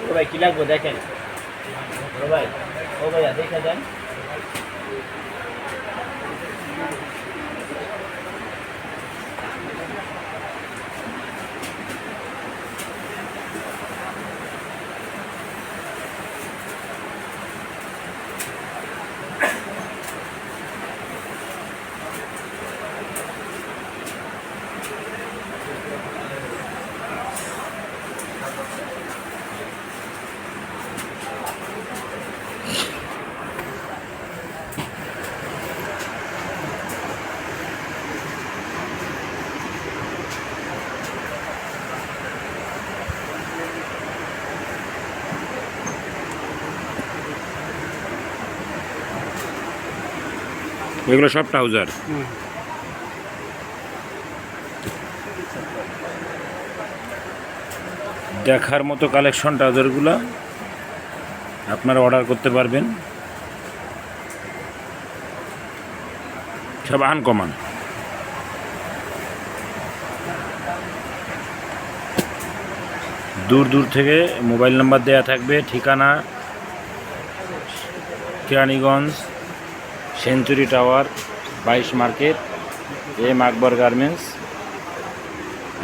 ও ভাই কি লাগবো দেখেন? ও ভাই ও ভাইয়া দেখে দেন। এগুলো সব ট্রাউজার। দেখার মতো কালেকশন ট্রাউজারগুলো আপনারা অর্ডার করতে পারবেন। সব আনকমান। দূর দূর থেকে মোবাইল নাম্বার দেয়া থাকবে, ঠিকানা, কেরানীগঞ্জ সেঞ্চুরি টাওয়ার, বাইশ মার্কেট, এম আকবর গার্মেন্টস।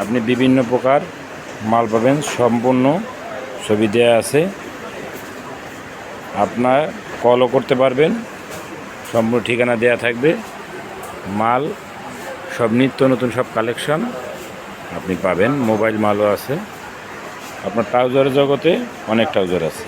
আপনি বিভিন্ন প্রকার মাল পাবেন, সম্পূর্ণ ছবি দেয়া আছে। আপনার কলও করতে পারবেন, সম্পূর্ণ ঠিকানা দেয়া থাকবে। মাল, সব নিত্য নতুন সব কালেকশন আপনি পাবেন মোবাইল মালও আছে। আপনার ট্রাউজারের জগতে অনেক ট্রাউজার আছে।